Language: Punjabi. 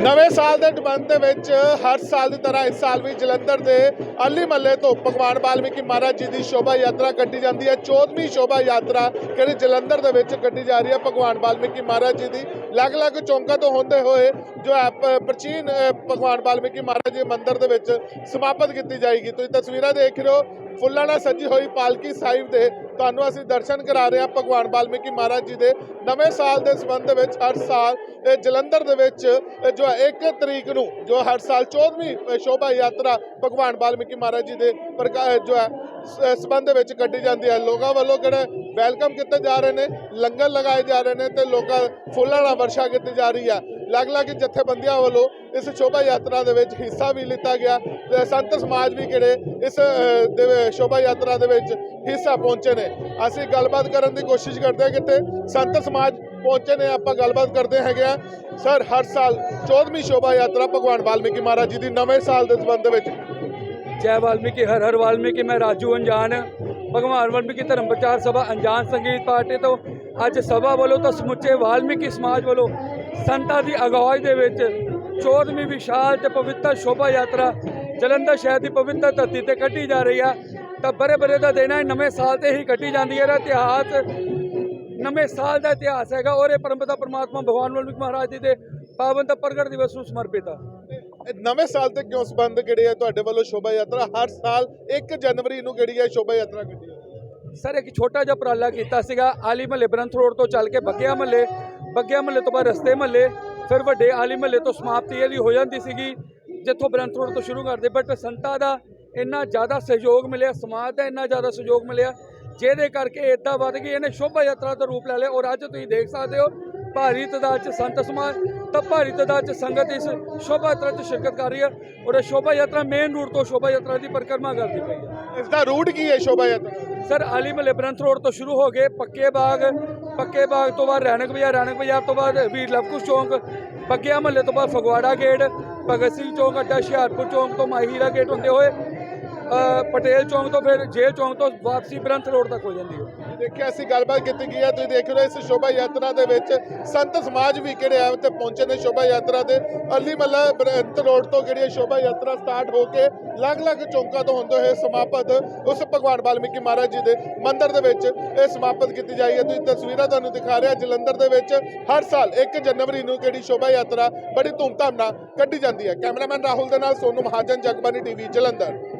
ਨਵੇਂ ਸਾਲ ਦੇ ਦਬੰਦ ਦੇ ਵਿੱਚ ਹਰ ਸਾਲ ਦੀ ਤਰ੍ਹਾਂ ਇਸ ਸਾਲ ਵੀ ਜਲੰਧਰ ਦੇ ਅਲੀ ਮੱਲੇ ਤੋਂ ਭਗਵਾਨ ਵਾਲਮੀਕੀ ਮਹਾਰਾਜ ਜੀ ਦੀ ਸ਼ੋਭਾ ਯਾਤਰਾ ਕੱਢੀ ਜਾਂਦੀ ਹੈ। 14ਵੀਂ ਸ਼ੋਭਾ ਯਾਤਰਾ ਕਿਹੜੀ ਜਲੰਧਰ ਦੇ ਵਿੱਚ ਕੱਢੀ ਜਾ ਰਹੀ ਹੈ ਭਗਵਾਨ ਵਾਲਮੀਕੀ ਮਹਾਰਾਜ ਜੀ ਦੀ। ਅਲੱਗ-ਅਲੱਗ ਚੌਂਕਾਂ ਤੋਂ ਹੁੰਦੇ ਹੋਏ ਜੋ ਹੈ ਪ੍ਰਾਚੀਨ ਭਗਵਾਨ ਵਾਲਮੀਕੀ ਮਹਾਰਾਜ ਜੀ ਮੰਦਿਰ ਦੇ ਵਿੱਚ ਸਮਾਪਤ ਕੀਤੀ ਜਾਏਗੀ। ਤੁਸੀਂ ਤਸਵੀਰਾਂ ਦੇਖ ਰਹੇ ਹੋ। ਫੁੱਲਾਂ ਨਾਲ ਸਜੀ ਹੋਈ ਪਾਲਕੀ ਸਾਹਿਬ ਦੇ ਤੁਹਾਨੂੰ ਅਸੀਂ ਦਰਸ਼ਨ ਕਰਾ ਰਹੇ ਹਾਂ ਭਗਵਾਨ ਵਾਲਮੀਕੀ ਮਹਾਰਾਜ ਜੀ ਦੇ ਨਵੇਂ ਸਾਲ ਦੇ ਸੰਬੰਧ ਦੇ ਵਿੱਚ ਹਰ ਸਾਲ, ਇਹ ਜਲੰਧਰ ਦੇ ਵਿੱਚ ਜੋ ਹੈ 1 ਤਰੀਕ ਨੂੰ, ਜੋ ਹਰ ਸਾਲ 14ਵੀਂ ਸ਼ੋਭਾ ਯਾਤਰਾ ਭਗਵਾਨ ਵਾਲਮੀਕੀ ਮਹਾਰਾਜ ਜੀ ਦੇ ਪ੍ਰਕਾ- ਜੋ ਹੈ ਸੰਬੰਧ ਦੇ ਵਿੱਚ ਕੱਢੀ ਜਾਂਦੀ ਹੈ। ਲੋਕਾਂ ਵੱਲੋਂ ਕਿਹੜੇ ਵੈਲਕਮ ਕੀਤੇ ਜਾ ਰਹੇ ਨੇ, ਲੰਗਰ ਲਗਾਏ ਜਾ ਰਹੇ ਨੇ ਤੇ ਲੋਕਾਂ ਫੁੱਲਾਂ ਨਾਲ ਵਰਸ਼ਾ ਕੀਤੀ ਜਾ ਰਹੀ ਹੈ। ਅਲੱਗ-ਅਲੱਗ ਜਥੇਬੰਦੀਆਂ ਵੱਲੋਂ ਇਸ ਸ਼ੋਭਾ ਯਾਤਰਾ ਦੇ ਵਿੱਚ ਹਿੱਸਾ ਵੀ ਲਿੱਤਾ ਗਿਆ ਤੇ ਸੰਤ ਸਮਾਜ ਵੀ ਕਿਹੜੇ ਇਸ ਦੇ ਸ਼ੋਭਾ ਯਾਤਰਾ ਦੇ ਵਿੱਚ ਹਿੱਸਾ ਪਹੁੰਚੇ ਨੇ। ਅਸੀਂ ਗੱਲਬਾਤ ਕਰਨ ਦੀ ਕੋਸ਼ਿਸ਼ ਕਰਦੇ ਹਾਂ ਕਿਤੇ ਸੰਤ ਸਮਾਜ ਪਹੁੰਚੇ ਨੇ, ਆਪਾਂ ਗੱਲਬਾਤ ਕਰਦੇ ਹੈਗੇ ਆ ਸਰ, ਹਰ ਸਾਲ 14ਵੀਂ ਸ਼ੋਭਾ ਯਾਤਰਾ ਭਗਵਾਨ ਵਾਲਮੀਕੀ ਮਹਾਰਾਜ ਜੀ ਦੀ ਨਵੇਂ ਸਾਲ ਦੇ ਸੰਬੰਧ ਵਿੱਚ। ਜੈ ਵਾਲਮੀਕੀ, ਹਰ ਹਰ ਵਾਲਮੀਕੀ, ਮੈਂ ਰਾਜੂ ਅੰਜਾਨ ਭਗਵਾਨ ਵਾਲਮੀਕੀ ਧਰਮ ਪ੍ਰਚਾਰ ਸਭਾ ਅੰਜਾਨ ਸੰਗੀਤ ਪਾਰਟੀ ਤੋਂ ਅੱਜ ਸਭਾ ਵੱਲੋਂ ਤਾਂ ਸਮੁੱਚੇ ਵਾਲਮੀਕੀ ਸਮਾਜ ਵੱਲੋਂ ਸੰਤਾਂ ਦੀ ਅਗਵਾਈ ਦੇ ਵਿੱਚ 14ਵੀਂ ਵਿਸ਼ਾਲ ਤੇ ਪਵਿੱਤਰ ਸ਼ੋਭਾ ਯਾਤਰਾ ਜਲੰਧਰ ਸ਼ਹਿਰ ਦੀ ਪਵਿੱਤਰ ਧਰਤੀ ਤੇ ਕੱਢੀ ਜਾ ਰਹੀ ਆ। ਤਾਂ ਬਰੇ ਬਰੇ ਦਾ ਦਿਨ ਹੈ ਨਵੇਂ ਸਾਲ ਤੇ ਹੀ ਕੱਢੀ ਜਾਂਦੀ ਹੈ। ਇਹਦਾ ਇਤਿਹਾਸ ਨਵੇਂ ਸਾਲ ਦਾ ਇਤਿਹਾਸ ਹੈਗਾ। ਔਰ ਇਹ ਪਰਮਪਿਤਾ ਪ੍ਰਮਾਤਮਾ ਭਗਵਾਨ ਵਾਲਮੀਕੀ ਮਹਾਰਾਜ ਜੀ ਦੇ ਪਾਵਨ ਤੇ ਪ੍ਰਗਟ ਦਿਵਸ ਨੂੰ ਸਮਰਪਿਤ ਆ। ਇਹ ਨਵੇਂ ਸਾਲ ਤੇ ਕਿਉਂ ਸੰਬੰਧ ਕਿਹੜੇ ਆ? ਤੁਹਾਡੇ ਵੱਲੋਂ ਸ਼ੋਭਾ ਯਾਤਰਾ ਹਰ ਸਾਲ 1 ਜਨਵਰੀ ਨੂੰ ਕਿਹੜੀ ਹੈ ਸ਼ੋਭਾ ਯਾਤਰਾ ਕੱਢੀ ਸਰ ਇੱਕ ਛੋਟਾ ਜਿਹਾ ਉਪਰਾਲਾ ਕੀਤਾ ਸੀਗਾ। ਆਲੀ ਮਹੱਲੇ ਬਰੰਥ ਰੋਡ ਤੋਂ ਚੱਲ ਕੇ ਬੱਗਿਆ ਮਹੱਲੇ ਬੱਗਿਆ ਮਹੱਲੇ ਤੋਂ ਬਾਅਦ ਰਸਤੇ ਮਹੱਲੇ, ਫਿਰ ਵੱਡੇ ਆਲੀ ਮਹੱਲੇ ਤੋਂ ਸਮਾਪਤੀ ਇਹਦੀ ਹੋ ਜਾਂਦੀ ਸੀਗੀ, ਜਿੱਥੋਂ ਬਰੰਥ ਰੋਡ ਤੋਂ ਸ਼ੁਰੂ ਕਰਦੇ ਬਟ ਸੰਤਾਂ ਦਾ ਇੰਨਾ ਜ਼ਿਆਦਾ ਸਹਿਯੋਗ ਮਿਲਿਆ, ਸਮਾਜ ਦਾ ਇੰਨਾ ਜ਼ਿਆਦਾ ਸਹਿਯੋਗ ਮਿਲਿਆ, ਜਿਹਦੇ ਕਰਕੇ ਇਦਾਂ ਵੱਧ ਗਈ, ਇਹਨੇ ਸ਼ੋਭਾ ਯਾਤਰਾ ਦਾ ਰੂਪ ਲੈ ਲਿਆ, ਔਰ ਅੱਜ ਤੁਸੀਂ ਦੇਖ ਸਕਦੇ ਹੋ, ਭਾਰੀ ਤਾਦਾਦ ਚ ਸੰਤ ਸਮਾਜ ਤਾਂ ਭਾਰੀ ਤਾਦਾਦ ਚ ਸੰਗਤ ਇਸ ਸ਼ੋਭਾ ਯਾਤਰਾ 'ਚ ਸ਼ਿਰਕਤ ਕਰ ਰਹੀ ਹੈ ਔਰ ਇਹ ਸ਼ੋਭਾ ਯਾਤਰਾ ਮੇਨ ਰੂਟ ਤੋਂ ਸ਼ੋਭਾ ਯਾਤਰਾ ਦੀ ਪਰਿਕਰਮਾ ਕਰਦੀ ਪਈ ਹੈ। ਇਸ ਦਾ ਰੂਟ ਕੀ ਹੈ ਸ਼ੋਭਾ ਯਾਤਰਾ ਸਰ ਆਲੀ ਮਹੱਲੇ ਬਰੰਥ ਰੋਡ ਤੋਂ ਸ਼ੁਰੂ ਹੋ ਕੇ ਪੱਕੇ ਬਾਗ ਪੱਕੇ ਬਾਗ ਤੋਂ ਬਾਅਦ ਰੈਣਕ ਬਾਜ਼ਾਰ ਰੈਣਕ ਬਾਜ਼ਾਰ ਤੋਂ ਬਾਅਦ ਵੀਰ ਲਵਕੁਸ਼ ਚੌਂਕ ਪੱਕਿਆ ਮਹੱਲੇ ਤੋਂ ਬਾਅਦ ਫਗਵਾੜਾ ਗੇਟ ਭਗਤ ਸਿੰਘ ਚੌਂਕ ਅੱਡਾ ਹੁਸ਼ਿਆਰਪੁਰ ਚੌਂਕ ਤੋਂ ਮਾਹੀਰਾ ਗੇਟ ਹੁੰਦੇ ਹੋਏ ਪਟੇਲ ਚੌਂਕ ਤੋਂ ਫਿਰ ਜੇਲ੍ਹ ਚੌਂਕ ਤੋਂ ਵਾਪਸੀ ਬ੍ਰੰਥ ਰੋਡ ਤੱਕ ਹੋ ਜਾਂਦੀ ਹੈ। ਦੇਖਿਆ, ਅਸੀਂ ਗੱਲਬਾਤ ਕੀਤੀ ਗਈ ਹੈ, ਤੁਸੀਂ ਦੇਖ ਰਹੇ ਇਸ ਸ਼ੋਭਾ ਯਾਤਰਾ ਦੇ ਵਿੱਚ ਸੰਤ ਸਮਾਜ ਵੀ ਕਿਹੜੇ ਆ ਤੇ ਪਹੁੰਚੇ ਨੇ ਸ਼ੋਭਾ ਯਾਤਰਾ ਦੇ। ਅਲੀ ਮੱਲਾ ਬ੍ਰੰਥ ਰੋਡ ਤੋਂ ਜਿਹੜੀ ਹੈ ਸ਼ੋਭਾ ਯਾਤਰਾ ਸਟਾਰਟ ਹੋ ਕੇ ਅਲੱਗ-ਅਲੱਗ ਚੌਂਕਾਂ ਤੋਂ ਹੁੰਦੇ ਹੋਏ ਸਮਾਪਤ ਉਸ ਭਗਵਾਨ ਵਾਲਮੀਕੀ ਮਹਾਰਾਜ ਜੀ ਦੇ ਮੰਦਿਰ ਦੇ ਵਿੱਚ ਇਹ ਸਮਾਪਤ ਕੀਤੀ ਜਾਈ ਹੈ। ਤੁਸੀਂ ਤਸਵੀਰਾਂ ਤੁਹਾਨੂੰ ਦਿਖਾ ਰਿਹਾ, ਜਲੰਧਰ ਦੇ ਵਿੱਚ ਹਰ ਸਾਲ 1 ਜਨਵਰੀ ਨੂੰ ਕਿਹੜੀ ਸ਼ੋਭਾ ਯਾਤਰਾ ਬੜੀ ਧੂਮਧਾਮ ਨਾਲ ਕੱਢੀ ਜਾਂਦੀ ਹੈ। ਕੈਮਰਾਮੈਨ ਰਾਹੁਲ ਦੇ ਨਾਲ ਸੋਨੂ ਮਹਾਜਨ ਜਗਬਾਨੀ ਟੀਵੀ, ਜਲੰਧਰ।